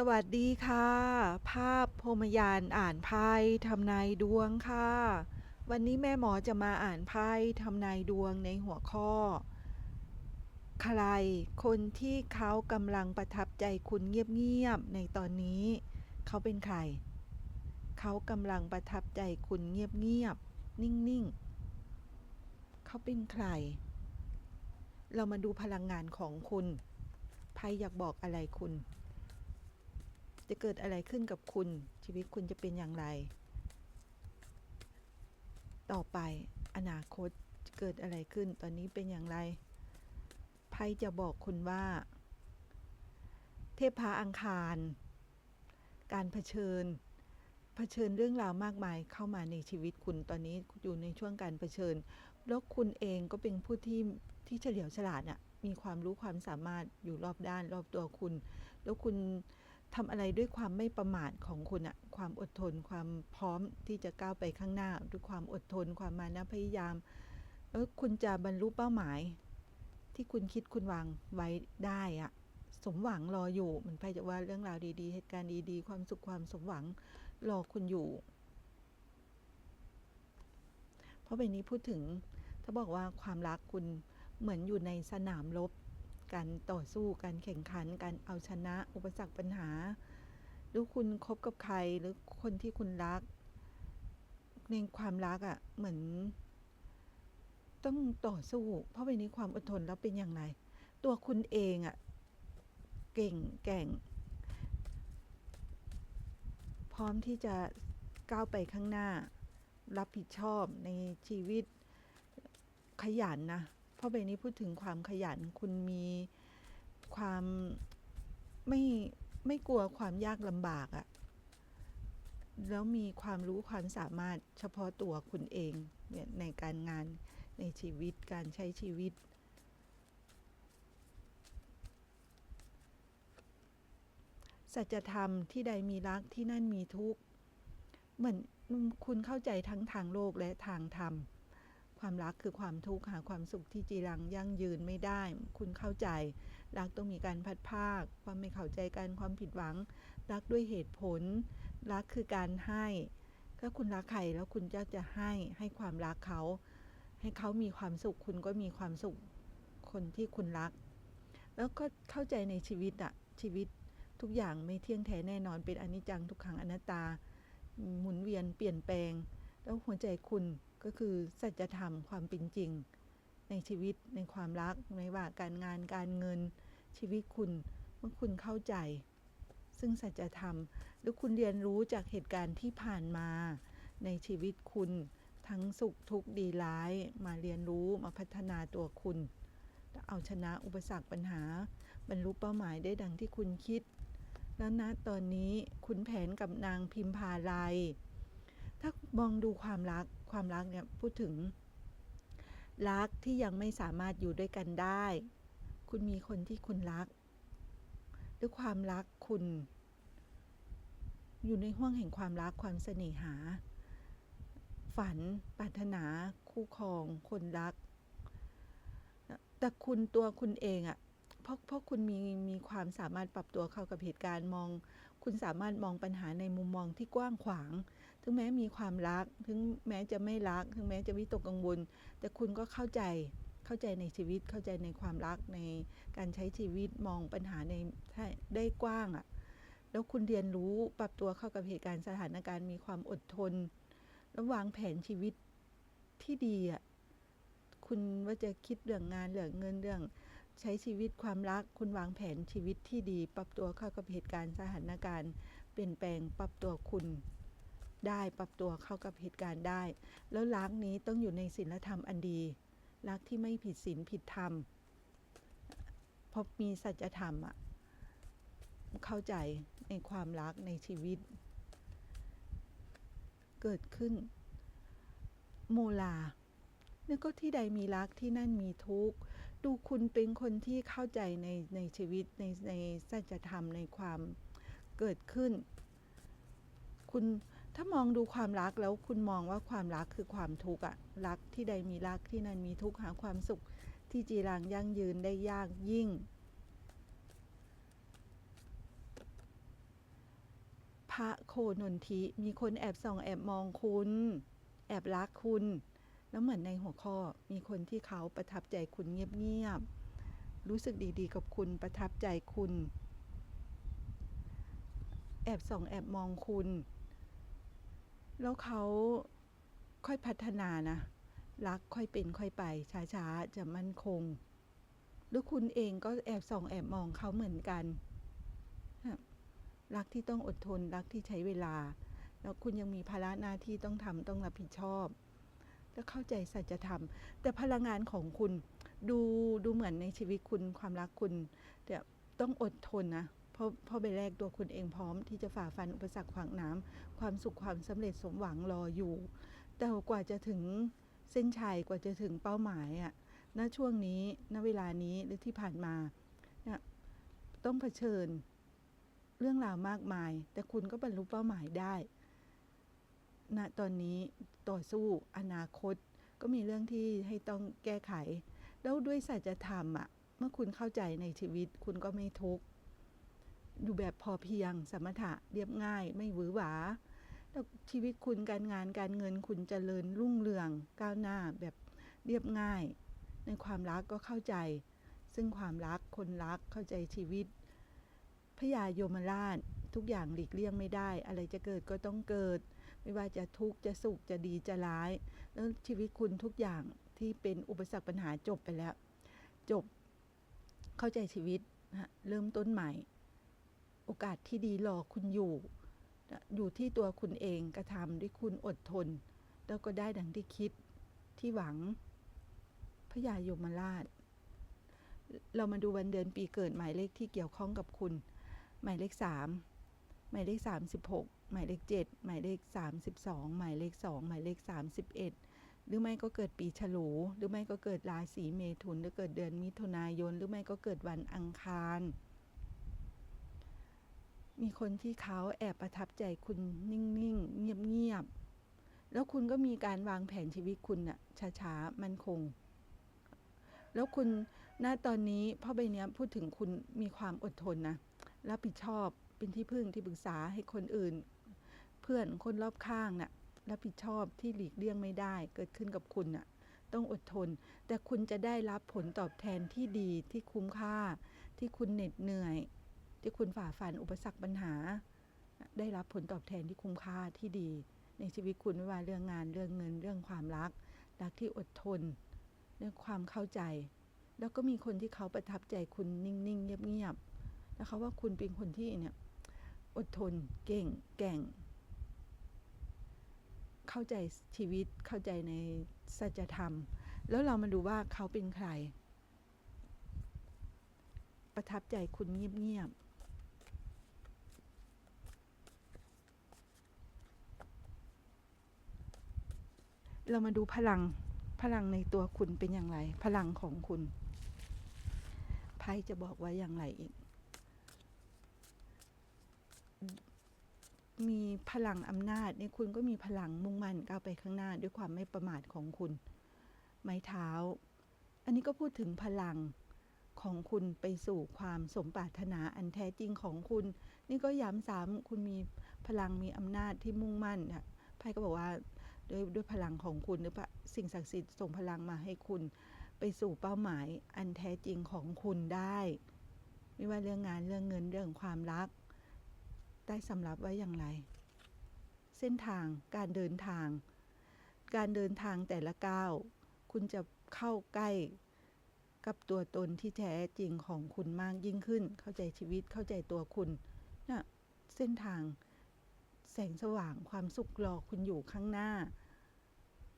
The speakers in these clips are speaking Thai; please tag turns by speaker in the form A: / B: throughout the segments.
A: สวัสดีค่ะ ภาพพรมยานอ่านไพ่ทำนายดวงค่ะ วันนี้แม่หมอจะมาอ่านไพ่ทำนายดวงในหัวข้อ ใคร คนที่เขากำลังประทับใจคุณเงียบๆในตอนนี้ เขาเป็นใคร เขากำลังประทับใจคุณเงียบๆนิ่งๆ เขาเป็นใคร เรามาดูพลังงานของคุณไพ่อยากบอกอะไรคุณ จะเกิดอะไรขึ้นกับคุณ ชีวิตคุณจะเป็นอย่างไร ต่อไปอนาคตจะเกิดอะไรขึ้นตอนนี้เป็นอย่างไรไพ่จะบอกคุณว่า เทพพาอังคาร การเผชิญเผชิญเรื่องราวมากมายเข้ามาในชีวิตคุณตอนนี้อยู่ในช่วงการเผชิญ แล้วคุณเองก็เป็นผู้ที่ที่เฉลียวฉลาดน่ะมีความรู้ความสามารถอยู่รอบด้านรอบตัวคุณ แล้วคุณ ทำอะไรด้วยความไม่ประมาทของคุณอะความอดทน ความพร้อมที่จะก้าวไปข้างหน้าด้วยความอดทน ความมานะพยายามแล้วคุณจะบรรลุเป้าหมาย ที่คุณคิดคุณวางไว้ได้อะสมหวังรออยู่ มันไปจะว่าเรื่องราวดีๆ เหตุการณ์ดีๆ ความสุขความสมหวังรอคุณอยู่ เพราะใบนี้พูดถึง ถ้าบอกว่าความรักคุณเหมือนอยู่ในสนามรบ การต่อสู้การแข่งขัน การเอาชนะ อุปสรรคปัญหา หรือคุณคบกับใครหรือคนที่คุณรัก ในความรักอะ่ะเหมือนต้องต่อสู้ เพราะใบนี้ความอดทนแล้วเป็นอย่างไร ตัวคุณเองอะ่ะเก่งแก่ง พร้อมที่จะก้าวไปข้างหน้า รับผิดชอบในชีวิตขยันนะ เพราะใบนี้พูดถึงความขยัน คุณมีความไม่ไม่กลัวความยากลำบากอะแล้วมีความรู้ความสามารถเฉพาะตัวคุณเองเนี่ยในการงานในชีวิตการใช้ชีวิต สัจธรรมที่ใดมีรักที่นั่นมีทุกข์เหมือนคุณเข้าใจทั้งทางโลกและทางธรรม ความรักคือความทุกข์หาความสุขที่จีรังยั่งยืนไม่ได้ คุณเข้าใจ รักต้องมีการพัดภาค ความไม่เข้าใจกันความผิดหวัง รักด้วยเหตุผล รักคือการให้ถ้าคุณรักใครแล้วคุณจะจะให้ให้ความรักเขา ให้เขามีความสุข คุณก็มีความสุขคนที่คุณรัก แล้วก็เข้าใจในชีวิตอะชีวิตทุกอย่างไม่เที่ยงแท้แน่นอนเป็นอนิจจังทุกขังอนัตตา หมุนเวียนเปลี่ยนแปลง แล้วหัวใจคุณ ก็คือสัจธรรมความเป็นจริง ในชีวิตในความรักไม่ว่าการงานการเงินชีวิตคุณเมื่อคุณเข้าใจ ซึ่งสัจธรรมหรือคุณเรียนรู้จากเหตุการณ์ที่ผ่านมา ในชีวิตคุณทั้งสุขทุกข์ดีร้ายมาเรียนรู้มาพัฒนาตัวคุณเอาชนะอุปสรรคปัญหา บรรลุเป้าหมายได้ดังที่คุณคิด แล้วนะตอนนี้คุณแผนกับนางพิมพาลาย ถ้ามองดูความรักความรักเนี่ยพูดถึง รักที่ยังไม่สามารถอยู่ด้วยกันได้ คุณมีคนที่คุณรัก ด้วยความรักคุณ อยู่ในห่วงแห่งความรักความเสน่หา ฝันปรารถนา คู่ครอง คนรัก แต่คุณตัวคุณเองอะ่ะเพราะเพราะคุณมีมีความสามารถปรับตัวเข้ากับเหตุการณ์มอง คุณสามารถมองปัญหาในมุมมองที่กว้างขวาง ถึงแม้มีความรัก ถึงแม้จะไม่รัก ถึงแม้จะวิตกกังวล แต่คุณก็เข้าใจ เข้าใจในชีวิต เข้าใจในความรัก ในการใช้ชีวิต มองปัญหาในได้กว้างอะ่ะ แล้วคุณเรียนรู้ ปรับตัวเข้ากับเหตุการณ์สถานการณ์ มีความอดทน แล้ววางแผนชีวิตที่ดีอะ คุณว่าจะคิดเรื่องงานเรื่องเงินเรื่องใช้ชีวิตความรัก คุณวางแผนชีวิตที่ดี ปรับตัวเข้ากับเหตุการณ์สถานการณ์ เปลี่ยนแปลง ปรับตัวคุณ ได้ปรับตัวเข้ากับเหตุการณ์ได้ แล้วรักนี้ต้องอยู่ในศีลธรรมอันดี รักที่ไม่ผิดศีลผิดธรรมพราะมีสัจธรรมอะเข้าใจในความรักในชีวิต เกิดขึ้น โมลานี่ยก็ที่ใดมีรักที่นั่นมีทุกข์ ดูคุณเป็นคนที่เข้าใจในในชีวิตในในสัจธรรมในความเกิดขึ้น คุณ ถ้ามองดูความรักแล้วคุณมองว่าความรักคือความทุกข์อะรักที่ใดมีรักที่นั่นมีทุกข์หาความสุขที่จีรังยั่งยืนได้ยากยิ่ง พระโคนนทิมีคนแอบส่องแอบมองคุณ แอบรักคุณ แล้วเหมือนในหัวข้อมีคนที่เขาประทับใจคุณเงียบๆรู้สึกดีๆ กับคุณประทับใจคุณ แอบส่องแอบมองคุณ แล้วเขาค่อยพัฒนานะ รักค่อยเป็นค่อยไป ช้าๆ จะมั่นคง หรือคุณเองก็แอบส่องแอบมองเขาเหมือนกัน รักที่ต้องอดทน รักที่ใช้เวลา แล้วคุณยังมีภาระหน้าที่ต้องทำต้องรับผิดชอบ แล้วเข้าใจสัจธรรม แต่พลังงานของคุณดูดูเหมือนในชีวิตคุณความรักคุณแต่ต้องอดทนนะ เพราะเพราะไปแรกตัวคุณเองพร้อมที่จะฝ่าฟันอุปสรรคขวางน้ำความสุขความสำเร็จสมหวังรออยู่ แต่กว่าจะถึงเส้นชัยกว่าจะถึงเป้าหมายอะณช่วงนี้ณเวลานี้หรือที่ผ่านมาเนี่ยต้องเผชิญเรื่องราวมากมาย แต่คุณก็บรรลุเป้าหมายได้ณตอนนี้ต่อสู้อนาคตก็มีเรื่องที่ให้ต้องแก้ไข แล้วด้วยสัจธรรมอะเมื่อคุณเข้าใจในชีวิตคุณก็ไม่ทุกข์ อยู่แบบพอเพียง สมถะเรียบง่าย ไม่หวือหวาแล้วชีวิตคุณการงานการเงินคุณเจริญรุ่งเรืองก้าวหน้าแบบเรียบง่าย ในความรักก็เข้าใจ ซึ่งความรักคนรักเข้าใจชีวิตพญาโยมราชทุกอย่างหลีกเลี่ยงไม่ได้ อะไรจะเกิดก็ต้องเกิด ไม่ว่าจะทุกข์จะสุขจะดีจะร้าย แล้วชีวิตคุณทุกอย่างที่เป็นอุปสรรคปัญหาจบไปแล้ว จบเข้าใจชีวิตเริ่มต้นใหม่ โอกาสที่ดีรอคุณอยู่ อยู่ที่ตัวคุณเองกระทำด้วยคุณอดทน แล้วก็ได้ดังที่คิดที่หวังพญายมราช เรามาดูวันเดือนปีเกิดหมายเลขที่เกี่ยวข้องกับคุณ หมายเลขสามหมายเลขสามสิบหกหมายเลขเจ็ดหมายเลขสามสิบสองหมายเลขสองหมายเลขสามสิบเอ็ดหรือไม่ก็เกิดปีฉลู หรือไม่ก็เกิดราศีเมถุน หรือเกิดเดือนมิถุนายน หรือไม่ก็เกิดวันอังคาร มีคนที่เขาแอบประทับใจคุณนิ่งๆ เงียบๆ แล้วคุณก็มีการวางแผนชีวิตคุณน่ะช้าๆ มั่นคง แล้วคุณณตอนนี้พ่อใบเนี้ยพูดถึงคุณมีความอดทนนะรับผิดชอบเป็นที่พึ่งที่ปรึกษาให้คนอื่น เพื่อนคนรอบข้างน่ะรับผิดชอบที่หลีกเลี่ยงไม่ได้เกิดขึ้นกับคุณน่ะต้องอดทน แต่คุณจะได้รับผลตอบแทนที่ดีที่คุ้มค่าที่คุณเหน็ดเหนื่อย ที่คุณฝ่าฟันอุปสรรคปัญหา ได้รับผลตอบแทนที่คุ้มค่าที่ดี ในชีวิตคุณไม่ว่าเรื่องงานเรื่องเงินเรื่องความรัก รักที่อดทน เรื่องความเข้าใจ แล้วก็มีคนที่เขาประทับใจคุณนิ่งๆเงียบๆแล้วเขาว่าคุณเป็นคนที่เนี่ยอดทนเก่งแก่ง เข้าใจชีวิตเข้าใจในสัจธรรม แล้วเรามาดูว่าเขาเป็นใคร ประทับใจคุณเงียบๆ เรามาดูพลังพลังในตัวคุณเป็นอย่างไร พลังของคุณไพ่จะบอกว่าอย่างไรอีก มีพลังอำนาจในคุณก็มีพลังมุ่งมั่นก้าวไปข้างหน้าด้วยความไม่ประมาทของคุณ ไม้เท้า อันนี้ก็พูดถึงพลังของคุณไปสู่ความสมปรารถนาอันแท้จริงของคุณ นี่ก็ย้ำซ้ำคุณมีพลังมีอำนาจที่มุ่งมั่นค่ะไพ่ก็บอกว่า ด้วยด้วยพลังของคุณหรือสิ่งศักดิ์สิทธิ์ส่งพลังมาให้คุณ ไปสู่เป้าหมายอันแท้จริงของคุณได้ ไม่ว่าเรื่องงานเรื่องเงินเรื่องความรัก ได้สำรับไว้อย่างไร เส้นทางการเดินทาง การเดินทางแต่ละก้าวคุณจะเข้าใกล้กับตัวตนที่แท้จริงของคุณมากยิ่งขึ้น เข้าใจชีวิตเข้าใจตัวคุณนะเส้นทาง แสงสว่างความสุขรอคุณอยู่ข้างหน้า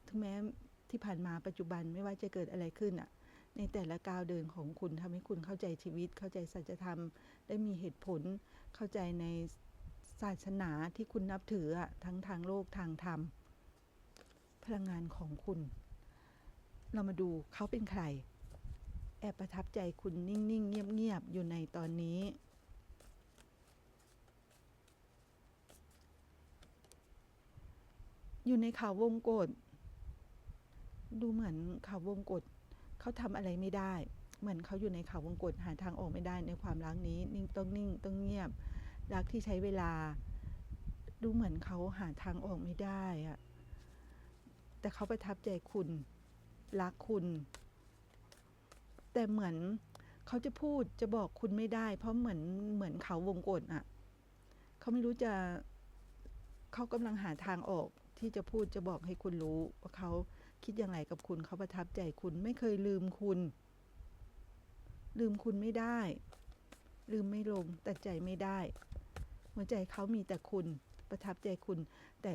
A: ถึงแม้ที่ผ่านมาปัจจุบันไม่ว่าจะเกิดอะไรขึ้นอะในแต่ละก้าวเดินของคุณทำให้คุณเข้าใจชีวิต เข้าใจสัจธรรม ได้มีเหตุผล เข้าใจในศาสนาที่คุณนับถืออะทั้งทางโลกทางธรรม พลังงานของคุณ เรามาดูเขาเป็นใคร แอบประทับใจคุณนิ่งๆ เงียบๆ อยู่ในตอนนี้ อยู่ในเขาวงกฏดูเหมือนเขาวงกฏเขาทำอะไรไม่ได้ เหมือนเขาอยู่ในเขาวงกฏหาทางออกไม่ได้ในความรักนี้ นิ่งต้องนิ่งต้องเงียบ รักที่ใช้เวลา ดูเหมือนเขาหาทางออกไม่ได้อะแต่เขาประทับใจคุณ รักคุณ แต่เหมือนเขาจะพูดจะบอกคุณไม่ได้ เพราะเหมือนเหมือนเขาวงกฏอะเขาไม่รู้จะเขากำลังหาทางออก ที่จะพูดจะบอกให้คุณรู้ว่าเขาคิดอย่างไรกับคุณเขาประทับใจคุณไม่เคยลืมคุณ ลืมคุณไม่ได้ ลืมไม่ลงแตัดใจไม่ได้ หัวใจเขามีแต่คุณประทับใจคุณ แต่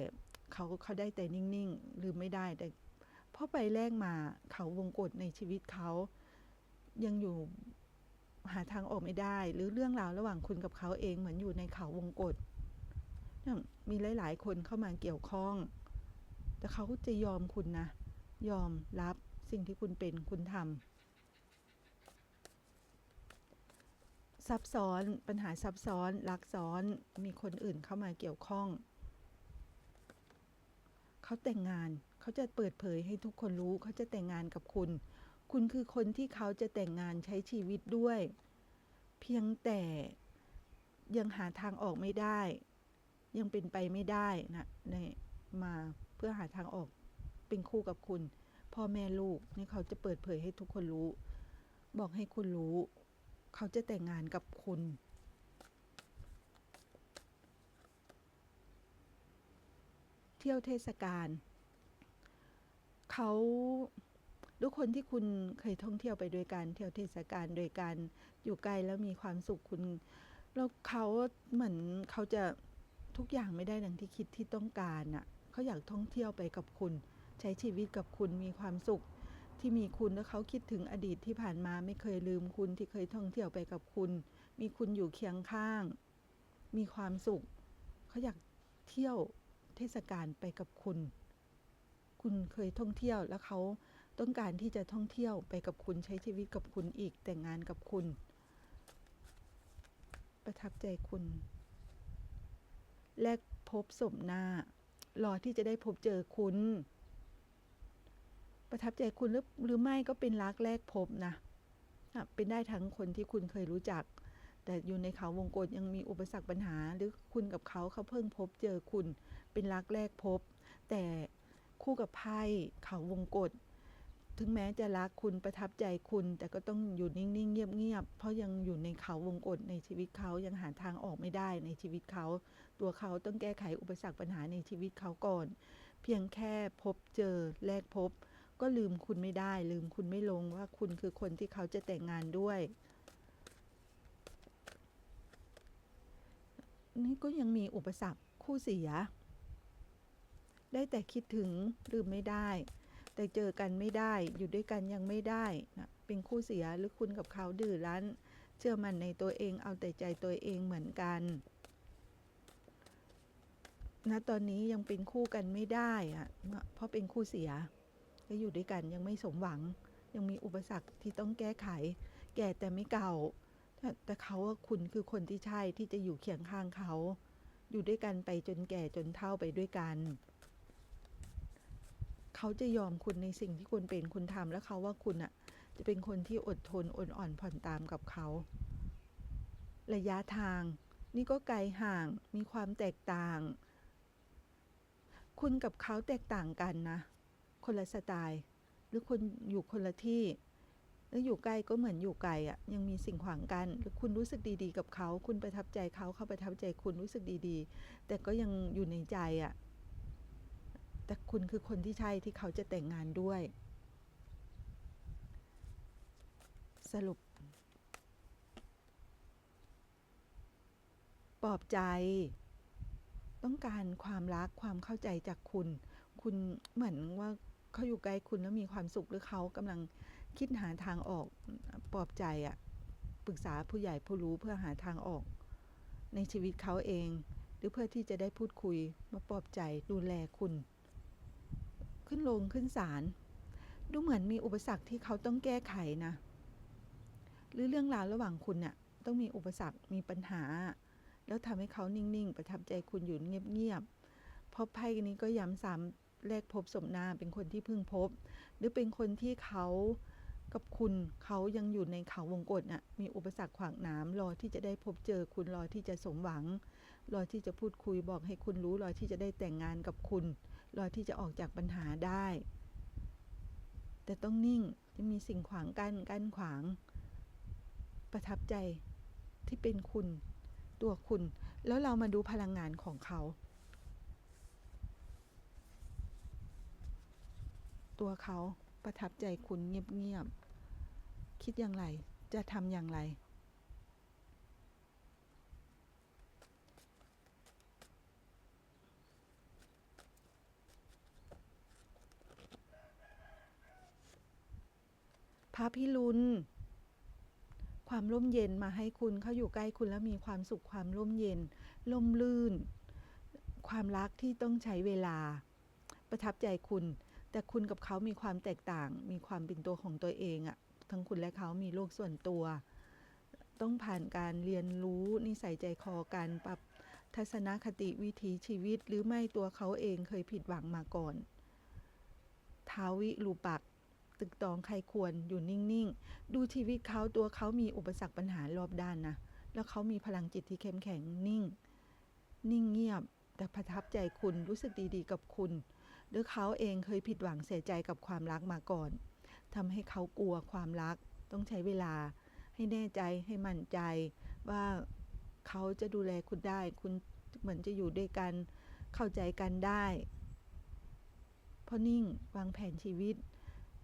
A: เขาเขาได้แต่นิ่งๆลืมไม่ได้แต่พราะไปแรกมาเขาวงกฏในชีวิตเขายังอยู่หาทางออกไม่ได้ หรือเรื่องราวระหว่างคุณกับเขาเองเหมือนอยู่ในเขาวงกฏ มีหลาย ๆ คนเข้ามาเกี่ยวข้อง แต่เขาจะยอมคุณนะ ยอมรับสิ่งที่คุณเป็นคุณทำซับซ้อนปัญหาซับซ้อนลักซ้อนมีคนอื่นเข้ามาเกี่ยวข้อง เขาแต่งงานเขาจะเปิดเผยให้ทุกคนรู้เขาจะแต่งงานกับคุณ คุณคือคนที่เขาจะแต่งงานใช้ชีวิตด้วย เพียงแต่ยังหาทางออกไม่ได้ ยังเป็นไปไม่ได้นะในมาเพื่อหาทางออกเป็นคู่กับคุณ พ่อแม่ลูกนี่เขาจะเปิดเผยให้ทุกคนรู้ บอกให้คุณรู้ เขาจะแต่งงานกับคุณเที่ยวเทศกาลเขาทุกคนที่คุณเคยท่องเที่ยวไปด้วยกันเที่ยวเทศกาลโดยกันอยู่ไกลแล้วมีความสุขคุณ แล้วเขาเหมือนเขาจะ ทุกอย่างไม่ได้ดังที่คิดที่ต้องการน่ะเขาอยากท่องเที่ยวไปกับคุณ ใช้ชีวิตกับคุณมีความสุข ที่มีคุณแล้วเขาคิดถึงอดีตที่ผ่านมาไม่เคยลืมคุณที่เคยท่องเที่ยวไปกับคุณ มีคุณอยู่เคียงข้าง มีความสุข เขาอยากเที่ยวเทศกาลไปกับคุณ คุณเคยท่องเที่ยวแล้วเขาต้องการที่จะท่องเที่ยวไปกับคุณใช้ชีวิตกับคุณอีกแต่งงานกับคุณ ประทับใจคุณ แลกพบสมหน้ารอที่จะได้พบเจอคุณ ประทับใจคุณหรือหรือไม่ก็เป็นรักแรกพบนะเป็นได้ทั้งคนที่คุณเคยรู้จัก แต่อยู่ในเขาวงกฏยังมีอุปสรรคปัญหา หรือคุณกับเขาเขาเพิ่งพบเจอคุณ เป็นรักแรกพบ แต่คู่กับไพ่เขาวงกฏถึงแม้จะรักคุณประทับใจคุณ แต่ก็ต้องอยู่นิ่งๆเงียบๆเพราะยังอยู่ในเขาวงกฏในชีวิตเขายังหาทางออกไม่ได้ในชีวิตเขา ตัวเขาต้องแก้ไขอุปสรรคปัญหาในชีวิตเขาก่อน เพียงแค่พบเจอแลกพบ ก็ลืมคุณไม่ได้ ลืมคุณไม่ลงว่าคุณคือคนที่เขาจะแต่งงานด้วย นี่ก็ยังมีอุปสรรคคู่เสีย ได้แต่คิดถึงลืมไม่ได้ แต่เจอกันไม่ได้อยู่ด้วยกันยังไม่ได้นะเป็นคู่เสียหรือคุณกับเขาดื้อรั้น เชื่อมันในตัวเองเอาแต่ใจตัวเองเหมือนกัน นะตอนนี้ยังเป็นคู่กันไม่ได้อะเพราะเป็นคู่เสียก็อยู่ด้วยกันยังไม่สมหวัง ยังมีอุปสรรคที่ต้องแก้ไข แก่แต่ไม่เก่า แต่เขาว่าคุณคือคนที่ใช่ที่จะอยู่เคียงข้างเขา อยู่ด้วยกันไปจนแก่จนเฒ่าไปด้วยกัน เขาจะยอมคุณในสิ่งที่คุณเป็นคุณทำแล้วเขาว่าคุณอะจะเป็นคนที่อดทนอดอ่อนผ่อนตามกับเขา ระยะทาง นี่ก็ไกลห่างมีความแตกต่าง คุณกับเขาแตกต่างกันนะ คนละสไตล์ หรือคนอยู่คนละที่ แล้วอยู่ใกล้ก็เหมือนอยู่ไกลอะ่ะ ยังมีสิ่งขวางกัน หรือคุณรู้สึกดีๆ กับเขา คุณประทับใจเขาเขาประทับใจคุณรู้สึกดีๆ แต่ก็ยังอยู่ในใจอะ่ะ แต่คุณคือคนที่ใช่ที่เขาจะแต่งงานด้วย สรุปปลอบใจ ต้องการความรักความเข้าใจจากคุณ คุณเหมือนว่าเขาอยู่ใกล้คุณแล้วมีความสุขหรือเขากำลังคิดหาทางออกปลอบใจอะปรึกษาผู้ใหญ่ผู้รู้เพื่อหาทางออก ในชีวิตเขาเอง หรือเพื่อที่จะได้พูดคุยมาปลอบใจดูแลคุณ ขึ้นลงขึ้นศาลดูเหมือนมีอุปสรรคที่เขาต้องแก้ไขนะ หรือเรื่องราวระหว่างคุณเนี่ยต้องมีอุปสรรคมีปัญหา แล้วทำให้เขานิ่งๆ ประทับใจคุณอยู่เงียบๆเพราะไพ่นี้ก็ย้ำซ้ำแรกพบสมนาเป็นคนที่เพิ่งพบ หรือเป็นคนที่เขากับคุณเขายังอยู่ในเขาวงกฏน่ะมีอุปสรรคขวางน้ำรอที่จะได้พบเจอคุณรอที่จะสมหวัง รอที่จะพูดคุยบอกให้คุณรู้รอที่จะได้แต่งงานกับคุณ รอที่จะออกจากปัญหาได้ แต่ต้องนิ่งจะมีสิ่งขวางกั้นกั้นขวาง ประทับใจที่เป็นคุณ ตัวคุณ แล้วเรามาดูพลังงานของเขา ตัวเขาประทับใจคุณเงียบๆคิดอย่างไร จะทำอย่างไร พระพิรุณ ความร่มเย็นมาให้คุณเขาอยู่ใกล้คุณแล้วมีความสุขความร่มเย็นร่มลื่น ความรักที่ต้องใช้เวลา ประทับใจคุณ แต่คุณกับเขามีความแตกต่าง มีความเป็นตัวของตัวเองอะทั้งคุณและเขามีโลกส่วนตัว ต้องผ่านการเรียนรู้นิสัยใจคอการปรับทัศนคติวิถีชีวิตหรือไม่ตัวเขาเองเคยผิดหวังมาก่อนท้าวิรูปัก ตึกตองใครควรอยู่นิ่งๆ ดูชีวิตเขาตัวเขามีอุปสรรคปัญหารอบด้านนะ แล้วเขามีพลังจิตที่เข้มแข็งนิ่ง นิ่งเงียบ แต่ประทับใจคุณรู้สึกดีๆ กับคุณ หรือเขาเองเคยผิดหวังเสียใจกับความรักมาก่อนทำให้เขากลัวความรัก ต้องใช้เวลา ให้แน่ใจให้มั่นใจ ว่าเขาจะดูแลคุณได้ คุณเหมือนจะอยู่ด้วยกัน เข้าใจกันได้เพราะนิ่งวางแผนชีวิต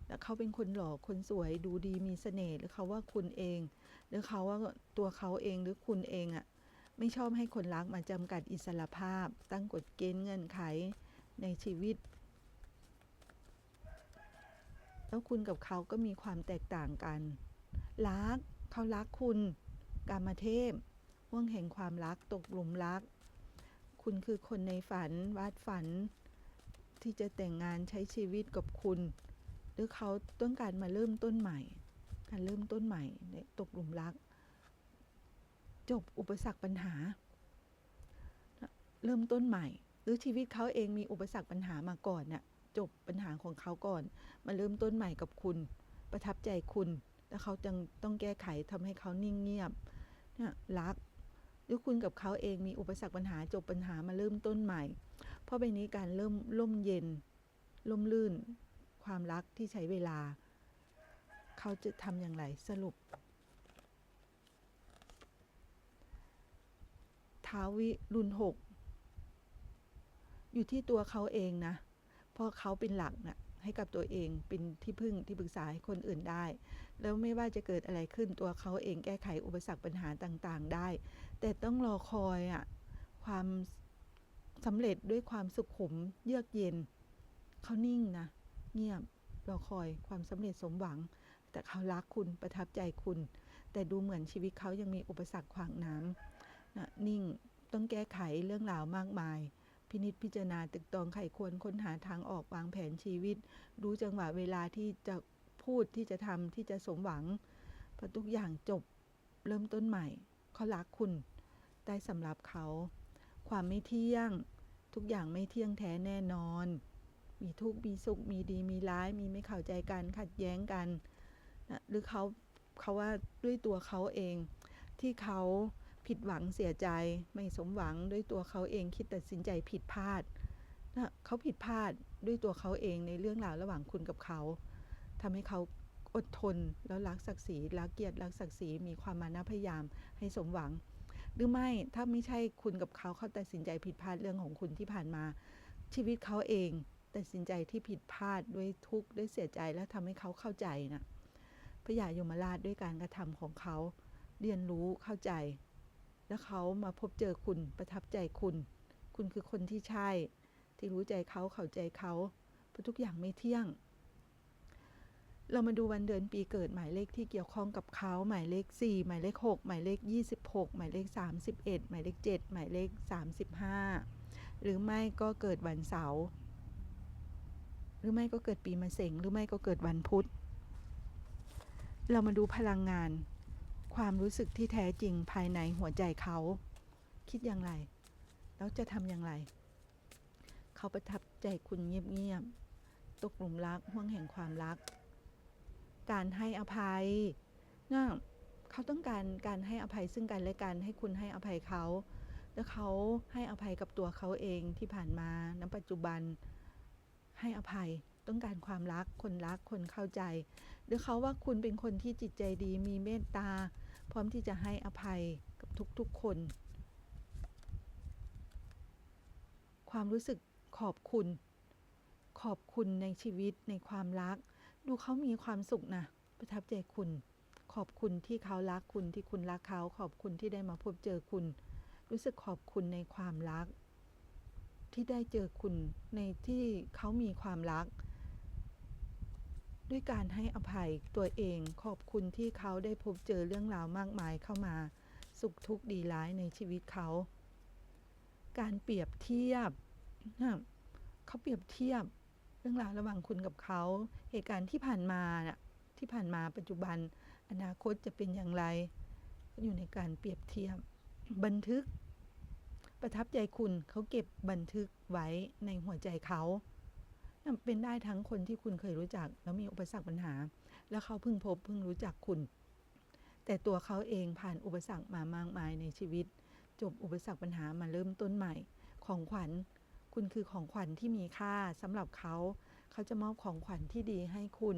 A: แล้วเขาเป็นคนหล่อคนสวยดูดีมีเสน่ห์หรือเขาว่าคุณเอง หรือเขาว่าตัวเขาเองหรือคุณเองอะ่ะไม่ชอบให้คนรักมาจำกัดอิสรภาพ ตั้งกฎเกณฑ์เงื่อนไขในชีวิต แล้วคุณกับเขาก็มีความแตกต่างกัน รักเขารักคุณ กามเทพห่วงแห่งความรักตกหลุมรัก คุณคือคนในฝันวาดฝัน ที่จะแต่งงานใช้ชีวิตกับคุณ รือเขาต้องการมาเริ่มต้นใหม่ การเริ่มต้นใหม่ในตกหลุมรัก จบอุปสรรคปัญหา เริ่มต้นใหม่ หรือชีวิตเขาเองมีอุปสรรคปัญหามาก่อนน่ะจบปัญหาของเขาก่อน มาเริ่มต้นใหม่กับคุณ ประทับใจคุณแล้วเขาจึงต้องแก้ไขทำให้เขานิ่งเงียบเนี่ยรักหรือคุณกับเขาเองมีอุปสรรคปัญหาจบปัญหามาเริ่มต้นใหม่ เพราะใบนี้การเริ่มล่มเย็นล่มลื่น ความรักที่ใช้เวลา เขาจะทำอย่างไรสรุปท้าวิรุณหกอยู่ที่ตัวเขาเองนะ เพราะเขาเป็นหลักนะ่ะให้กับตัวเองเป็นที่พึ่งที่ปรึกษาให้คนอื่นได้ แล้วไม่ว่าจะเกิดอะไรขึ้นตัวเขาเองแก้ไขอุปสรรคปัญหาต่างๆ ได้ แต่ต้องรอคอยอะ่ะความสำเร็จด้วยความสุขุมเยือกเย็น เขานิ่งนะ เงียบรอคอยความสำเร็จสมหวัง แต่เขารักคุณประทับใจคุณ แต่ดูเหมือนชีวิตเขายังมีอุปสรรคขวางน้ำนะนิ่งต้องแก้ไขเรื่องราวมากมาย พินิจพิจารณาตึกตองไขควรค้นหาทางออกวางแผนชีวิต รู้จังหวะเวลาที่จะพูดที่จะทำที่จะสมหวังพอทุกอย่างจบเริ่มต้นใหม่ เขารักคุณได้สำหรับเขา ความไม่เที่ยง ทุกอย่างไม่เที่ยงแท้แน่นอน มีทุกข์มีสุข มีดีมีร้าย มีไม่เข้าใจกัน ขัดแย้งกันนะหรือเขาเขาว่าด้วยตัวเขาเอง ที่เขาผิดหวังเสียใจ ไม่สมหวังด้วยตัวเขาเองคิดตัดสินใจผิดพลาดนะเขาผิดพลาดด้วยตัวเขาเองในเรื่องราวระหว่างคุณกับเขาทำให้เขาอดทนแล้วรักศักดิ์ศรีรักเกียรติรักศักดิ์ศรีมีความมานะพยายามให้สมหวัง หรือไม่ถ้าไม่ใช่คุณกับเขาเขาตัดสินใจผิดพลาดเรื่องของคุณที่ผ่านมา ชีวิตเขาเอง ตัดสินใจที่ผิดพลาดด้วยทุกข์ด้วยเสียใจแล้วทำให้เขาเข้าใจนะพระยายมราชด้วยการกระทำของเขา เรียนรู้เข้าใจ แล้วเขามาพบเจอคุณประทับใจคุณ คุณคือคนที่ใช่ ที่รู้ใจเขาเข้าใจเขาเพราะทุกอย่างไม่เที่ยง เรามาดูวันเดือนปีเกิดหมายเลขที่เกี่ยวข้องกับเขาหมายเลข 4 หมายเลข 6 หมายเลข 26 หมายเลข 31 หมายเลข 7 หมายเลข 35 หรือไม่ก็เกิดวันเสาร์ หรือไม่ก็เกิดปีมะเสงหรือไม่ก็เกิดวันพุธ เรามาดูพลังงาน ความรู้สึกที่แท้จริงภายในหัวใจเขา คิดอย่างไร แล้วจะทำอย่างไร เขาประทับใจคุณเงียบๆตกหลุมรักห่วงแห่งความรัก การให้อภัยนะเขาต้องการการให้อภัยซึ่งกันและกันให้คุณให้อภัยเขา แล้วเขาให้อภัยกับตัวเขาเองที่ผ่านมาณปัจจุบัน ให้อภัย ต้องการความรักคนรักคนเข้าใจ หรือเขาว่าคุณเป็นคนที่จิตใจดีมีเมตตา พร้อมที่จะให้อภัยกับทุกๆคน ความรู้สึกขอบคุณ ขอบคุณในชีวิตในความรัก ดูเขามีความสุขนะประทับใจคุณ ขอบคุณที่เขารักคุณที่คุณรักเขา ขอบคุณที่ได้มาพบเจอคุณ รู้สึกขอบคุณในความรัก ที่ได้เจอคุณในที่เขามีความรัก ด้วยการให้อภัยตัวเองขอบคุณที่เขาได้พบเจอเรื่องราวมากมายเข้ามา สุขทุกข์ดีร้ายในชีวิตเขา การเปรียบเทียบนะเขาเปรียบเทียบเรื่องราวระหว่างคุณกับเขา เหตุการณ์ที่ผ่านมาน่ะที่ผ่านมาปัจจุบัน อนาคตจะเป็นอย่างไร อยู่ในการเปรียบเทียบ บันทึก ประทับใจคุณเขาเก็บบันทึกไว้ในหัวใจเขาเป็นได้ทั้งคนที่คุณเคยรู้จัก แล้วมีอุปสรรคปัญหา แล้วเขาเพิ่งพบเพิ่งรู้จักคุณ แต่ตัวเขาเองผ่านอุปสรรคมามากมายในชีวิต จบอุปสรรคปัญหามาเริ่มต้นใหม่ ของขวัญ คุณคือของขวัญที่มีค่าสำหรับเขา เขาจะมอบของขวัญที่ดีให้คุณ